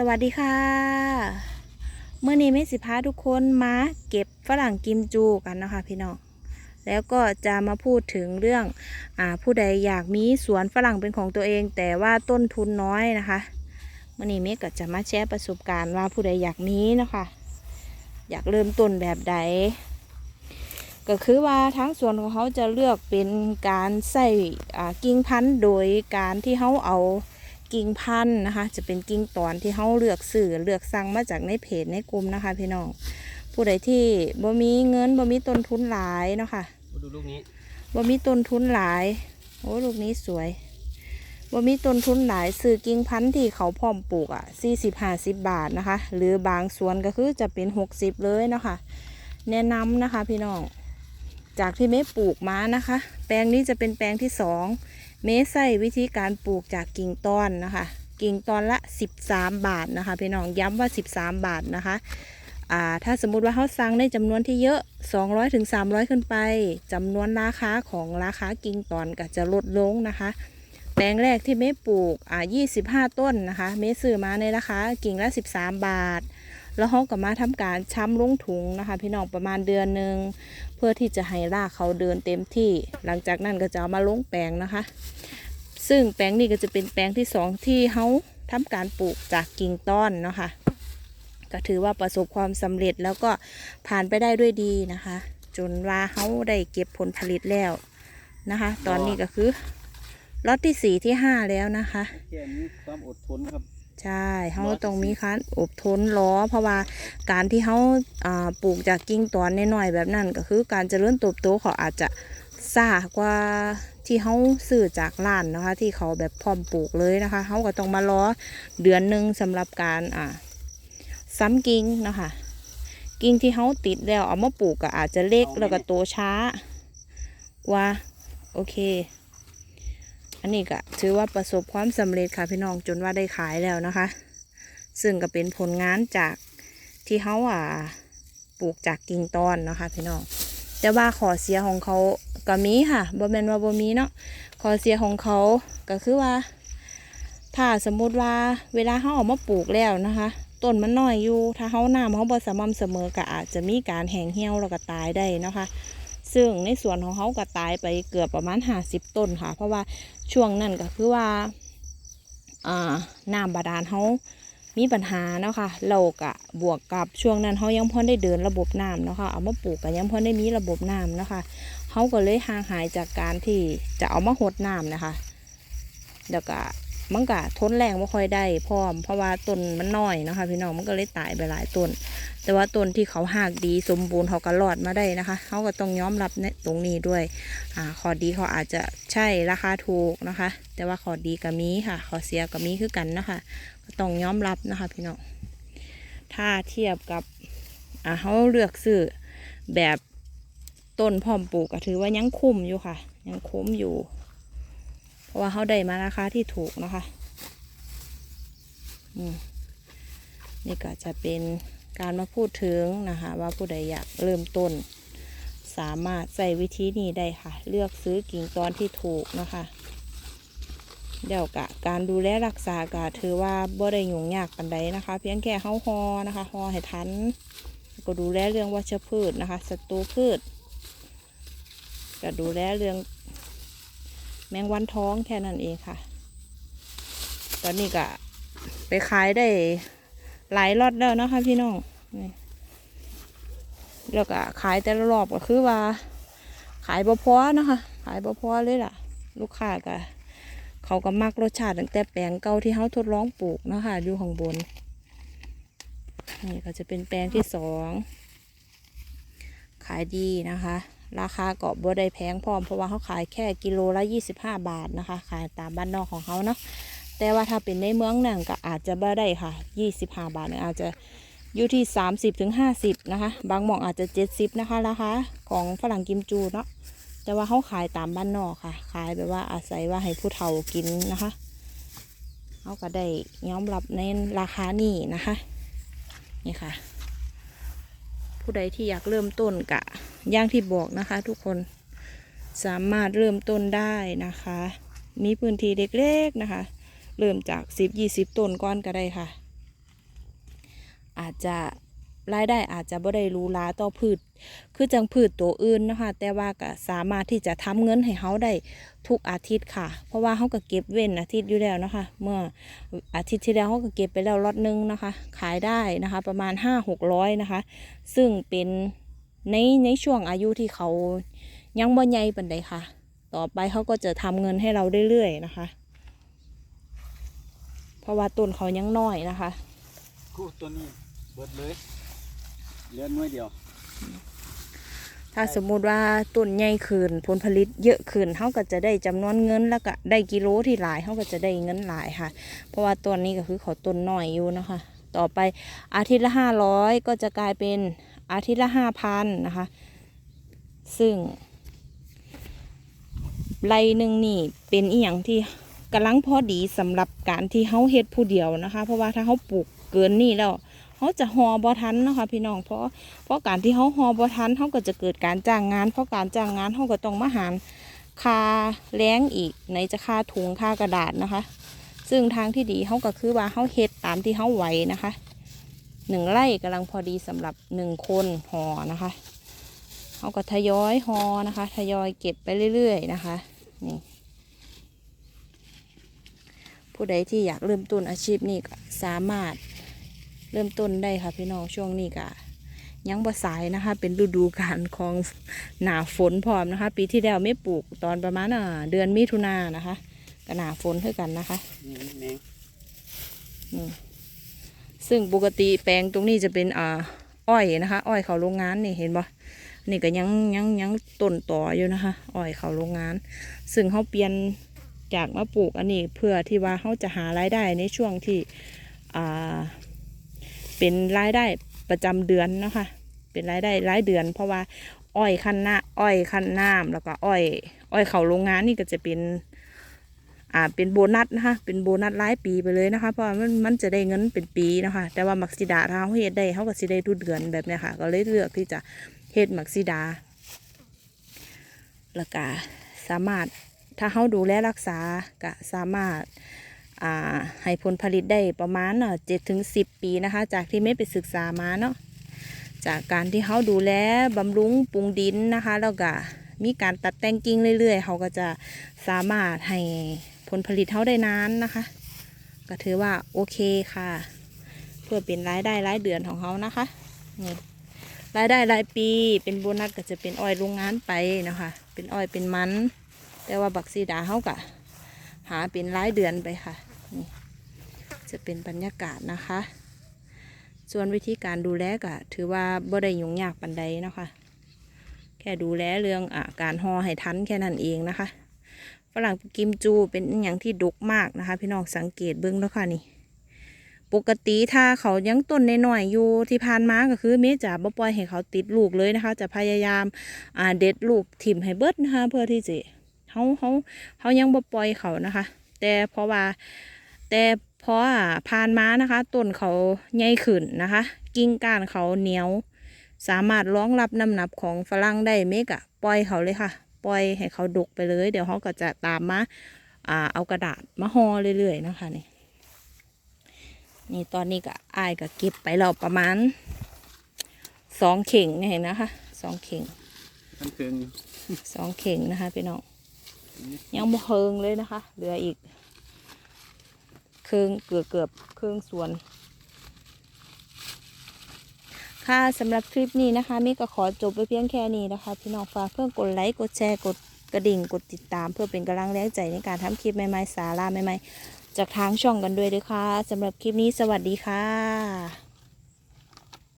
สวัสดีค่ะ เมื่อนี้เมสิพาทุกคนมาเก็บฝรั่งกิมจูกันนะคะพี่น้อง แล้วก็จะมาพูดถึงเรื่องอผู้ใดอยากมีสวนฝรั่งเป็นของตัวเอง แต่ว่าต้นทุนน้อยนะคะ เมื่อนี้เมก็จะมาแชร์ประสบการณ์ว่าผู้ใดอยากมีนะคะ อยากเริ่มต้นแบบใด ก็คือว่าทั้งสวนของเขาจะเลือกเป็นการใส่กิ่งพันธุ์โดยการที่เขาเอา กิ่งพันธุ์นะคะ จะเป็นกิ่งตอนที่เขาเลือกสื่อเลือกสั่งมาจากในเพจในกลุ่มนะคะ พี่น้องผู้ใดที่บ่มีเงินบ่มีต้นทุนหลายเนาะค่ะมาดูลูกนี้บ่มีต้นทุนหลาย โอ้ลูกนี้สวยบ่มีต้นทุนหลายซื้อกิ่งพันธุ์ที่เขาพร้อมปลูกอะสี่สิบห้าสิบบาทนะคะ หรือบางสวนก็คือจะเป็นหกสิบเลยเนาะค่ะแนะนำนะคะ พี่น้องจากที่เมย์ปลูกมานะคะ แปลงนี้จะเป็นแปลงที่สอง เมย์ใส่วิธีการปลูกจากกิ่งตอนนะคะ กิ่งตอนละ 13 บาทนะคะพี่น้องย้ำว่า 13 บาทนะคะอ่าถ้าสมมุติว่าเขาสั่งในจำนวนที่เยอะ200ถึง300 ขึ้นไปจำนวนราคาของราคากิ่งตอนก็จะลดลงนะคะแปลงแรกที่เมย์ปลูกอ่า25 ต้นนะคะ เมย์ซื้อมาในราคากิ่งละ 13 บาท แล้วเขาก็มาทำการช้ำลงถุงนะคะ พี่น้องประมาณเดือนหนึ่งเพื่อที่จะให้รากเขาเดินเต็มที่ หลังจากนั้นก็จะเอามาลงแปลงนะคะ ซึ่งแปลงนี้ก็จะเป็นแปลงที่สองที่เขาทำการปลูกจากกิ่งต้นเนาะคะก็ถือว่าประสบความสำเร็จแล้วก็ผ่านไปได้ด้วยดีนะคะ จนว่าเขาได้เก็บผลผลิตแล้วนะคะ ตอนนี้ก็คือล็อตที่สี่ที่ห้าแล้วนะคะความอดทนครับ ใช่เขาต้องมีการอบทนล้อเพราะว่าการที่เขาอ่าปลูกจากกิ่งตอนน้อยๆแบบนั้นก็คือ การเจริญเติบโตเขาอาจจะซ่ากว่าที่เขาซื้อจากร้านนะคะ ที่เขาแบบพร้อมปลูกเลยนะคะเขาก็ต้องมารอเดือนหนึ่งสำหรับการอ่าซ้ำกิ่งนะคะ กิ่งที่เขาติดแล้วเอามาปลูกก็อาจจะเล็กแล้วก็โตช้ากว่าโอเค อันนี้ก็ถือว่าประสบความสำเร็จค่ะพี่น้องจนว่าได้ขายแล้วนะคะ ซึ่งก็เป็นผลงานจากที่เขาอ่าปลูกจากกิ่งตอนเนาะคะพี่น้องแต่ว่าขอเสียของเขาก็มีค่ะบ่แมนว่าบ่มีเนาะขอเสียของเขาก็คือว่า ถ้าสมมติว่าเวลาเขาออกมาปลูกแล้วนะคะต้นมันน้อยอยู่ ถ้าเขาน้ำเขาบ่สม่ำเสมอก็อาจจะมีการแห้งเหี่ยวแล้วก็ตายได้นะคะ ซึ่งในส่วนของเขาก็ตายไปเกือบประมาณห้าสิบต้นค่ะ เพราะว่าช่วงนั้นก็คือว่าน้ำบาดาลเขามีปัญหาเนาะค่ะเรากะบวกกับช่วงนั้นเขายังพ่อได้เดินระบบน้ำเนาะค่ะเอามาปลูกก็ยังพ่อได้มีระบบน้ำเนาะค่ะเขาก็เลยห่างหายจากการที่จะเอามาหดน้ำนะคะ แล้วก็ มันก็ทนแรงไม่ค่อยได้พร้อม เพราะว่าต้นมันน้อยนะคะ พี่น้องมันก็เลยตายไปหลายต้น แต่ว่าต้นที่เขาหากดีสมบูรณ์เขาก็รอดมาได้นะคะเขาก็ต้องยอมรับในตรงนี้ด้วยอ่าข้อดีเขาอาจจะใช่ราคาถูกนะคะ แต่ว่าข้อดีก็มีค่ะข้อเสียก็มีคือกันนะคะ ก็ต้องยอมรับนะคะ พี่น้องถ้าเทียบกับอ่าเขาเลือกซื้อแบบต้นพร้อมปลูกก็ถือว่ายังคุ้มอยู่ค่ะ ยังคุ้มอยู่ ราะว่าเขาได้มาราคาที่ถูกนะคะอืมนี่ก็จะเป็นการมาพูดถึงนะคะ ว่าผู้ใดอยากเริ่มต้น สามารถใส่วิธีนี้ได้ค่ะ เลือกซื้อกิ่งตอนที่ถูกนะคะเดี๋ยวกะการดูแลรักษากะถือว่าบ่ได้ยุ่งยากปันใดนะคะ เพียงแค่เฮาฮอนะคะฮอให้ทันก็ดูแลเรื่องวัชพืชนะคะศัตรูพืชก็ดูแลเรื่อง แมงวันท้องแค่นั้นเองค่ะ ตอนนี้ก็ไปขายได้หลายรอดแล้วนะคะพี่น้องแล้วก็ขายแต่ละรอบก็คือว่า ขายบ่พอนะคะ ขายบ่พอเลยล่ะ ลูกค้าก็เขาก็มักรสชาติตั้งแต่แปลงเก่าที่เขาทดลองปลูกเนาะคะอยู่ข้างบน นี่ก็จะเป็นแปลงที่สองขายดีนะคะ ราคาก็บ่ได้แพงพร้อมเพราะว่าเขาขายแค่กิโลละ 25 บาทนะคะ ขายตามบ้านนอกของเขาเนาะแต่ว่าถ้าเป็นในเมืองนั่นก็อาจจะบ่ได้ค่ะ 25 บาทเนี่ยอาจจะอยู่ที่ 30ถึง50 นะคะ บางหม่องอาจจะ 70 นะคะราคาของฝรั่งกิมจูเนาะแต่ว่าเขาขายตามบ้านนอกค่ะ ขายแบบว่าอาศัยว่าให้ผู้เฒ่ากินนะคะเขาก็ได้ยอมรับในราคานี้นะคะ นี่ค่ะ ผู้ใดที่อยากเริ่มต้นกะ อย่างที่บอกนะคะทุกคนสามารถเริ่มต้นได้นะคะ มีพื้นที่เล็กๆนะคะ เริ่มจาก 10-20 ต้นก้อนก็ได้ค่ะ อาจจะรายได้อาจจะบ่ได้รูหราต่อพืช คือจังพืชตัวอื่นนะคะ แต่ว่าก็สามารถที่จะทำเงินให้เขาได้ทุกอาทิตย์ค่ะ เพราะว่าเขาก็เก็บเว้นอาทิตย์อยู่แล้วนะคะ เมื่ออาทิตย์ที่แล้วเขาก็เก็บไปแล้วล็อตหนึงนะคะ ขายได้นะคะ ประมาณห้าหกร้อยนะคะ ซึ่งเป็น ในในช่วงอายุที่เขายังบ่ใหญ่ปานใดค่ะ ต่อไปเขาก็จะทำเงินให้เราเรื่อยๆนะคะ เพราะว่าต้นเขายังน้อยนะคะคู่ตัวนี้เบิดเลยเหลือหน่วยเดียว ถ้าสมมุติว่าต้นใหญ่ขึ้นผลผลิตเยอะขึ้นเขาก็จะได้จำนวนเงินแล้วก็ได้กิโลที่หลายเขาก็จะได้เงินหลายค่ะ เพราะว่าต้นนี้ก็คือเขาต้นน้อยอยู่นะคะ ต่อไปอาทิตย์ละห้าร้อยก็จะกลายเป็น อาทิตย์ละห้าพันนะคะ ซึ่งไรหนึ่งนี่เป็นอีหยังที่กำลังพอดีสำหรับการที่เขาเฮ็ดผู้เดียวนะคะ เพราะว่าถ้าเขาปลูกเกินนี่แล้วเขาจะหอบอทันนะคะ พี่น้องเพราะเพราะการที่เขาหอบทันเขาก็จะเกิดการจ้างงาน เพราะการจ้างงานเขาก็ต้องมาหารคาแรงอีกในจะค่าถุงค่ากระดาษนะคะ ซึ่งทางที่ดีเขาก็คือว่าเขาเฮ็ดตามที่เขาไหวนะคะ หนึ่งไร่กำลังพอดีสำหรับหนึ่งคนห่อนะคะเขาก็ทยอยห่อนะคะ ทยอยเก็บไปเรื่อยๆนะคะนี่ผู้ใดที่อยากเริ่มต้นอาชีพนี้ก็สามารถเริ่มต้นได้ค่ะพี่น้องช่วงนี้ก็ยังบ่สายนะคะ เป็นฤดูกาลของหนาฝนพร้อมนะคะ ปีที่แล้วไม่ปลูกตอนประมาณอ่าเดือนมิถุนายนนะคะก็หนาฝนเท่ากันนะคะนี่แมง ซึ่งปกติแปลงตรงนี้จะเป็นอ่าอ้อยนะคะ อ้อยเขาโรงงานนี่เห็นบ่นี่ก็ยังยังยังต้นต่ออยู่นะคะ อ้อยเขาโรงงาน ซึ่งเขาเปลี่ยนจากมาปลูกอันนี้เพื่อที่ว่าเขาจะหารายได้ในช่วงที่อ่าเป็นรายได้ประจำเดือนนะคะ เป็นรายได้รายเดือน เพราะว่าอ้อยคั้นหน้าอ้อยคั้นน้ำแล้วก็อ้อย อ้อยเขาโรงงานนี่ก็จะเป็น อ่าเป็นโบนัสนะคะเป็นโบนัสรายปีไปเลยนะคะ เพราะมันมันจะได้เงินเป็นปีนะคะ แต่ว่ามักซิดาถ้าเขาเฮ็ดได้เขาก็สิได้ทุกเดือนแบบเนี้ยค่ะ ก็เลยเลือกที่จะเฮ็ดมักซิดาแล้วก็สามารถถ้าเขาดูแลรักษาก็สามารถอ่าให้ผลผลิตได้ประมาณเจ็ดถึงสิบปีนะคะ จากที่ไม่ไปศึกษามาเนาะจากการที่เขาดูแลบำรุงปรุงดินนะคะ แล้วก็มีการตัดแต่งกิ่งเรื่อยๆ เขาก็จะสามารถให้ ผลผลิตเขาได้นานนะคะ ก็ถือว่าโอเคค่ะ เพื่อเป็นรายได้รายเดือนของเขานะคะนี่รายได้รายปีเป็นโบนัสก็จะเป็นอ้อยโรงงานไปนะคะ เป็นอ้อยเป็นมัน แต่ว่าบักซีดาเขากะหาเป็นรายเดือนไปค่ะนี่จะเป็นบรรยากาศนะคะ ส่วนวิธีการดูแลก็ถือว่าบ่ได้ยุ่งยากปันใดนะคะ แค่ดูแลเรื่องอาการห่อให้ทันแค่นั้นเองนะคะ รั่งกิมจูเป็นอย่างที่ดกมากนะคะ พี่น้องสังเกตเบิ้องแล้วค่ะนี่ ปกติถ้าเขายังต้นน้อยอยู่ที่ผ่านมาก็คือเมจะบ่ปล่อยให้เขาติดลูกเลยนะคะ จะพยายามอ่าเด็ดลูกถิ่มให้เบิดนะคะ เพื่อที่จะเขาเขาเขายังบ่ปล่อยเขานะคะ แต่เพราะว่าแต่เพราะผ่านมานะคะต้นเขาใหญ่ขึ้นนะคะ กิ่งก้านเขาเหนียว สามารถรองรับน้ำหนักของฝรั่งได้เมกะปล่อยเขาเลยค่ะ ปล่อยให้เขาดกไปเลย เดี๋ยวเขาก็จะตามมาอ่าเอากระดาษมาห่อเรื่อยๆนะคะนี่นี่ตอนนี้ก็อายก็เก็บไปแล้วประมาณสองเข่งเนี่ยเห็นนะคะสองเข่งมันเคืองสองเข่งนะคะพี่น้องยังบ่เคิงเลยนะคะ เหลืออีก เครื่องเกือบเกือบๆเครื่องส่วน ค่ะสำหรับคลิปนี้นะคะมิก็ขอจบไปเพียงแค่นี้นะคะพี่น้องฝากเพื่อกดไลค์กดแชร์กดกระดิ่งกดติดตาม เพื่อเป็นกำลังแรงใจในการทำคลิปใหม่ๆสาระใหม่ๆ จากทางช่องกันด้วยด้วยค่ะสำหรับคลิปนี้สวัสดีค่ะ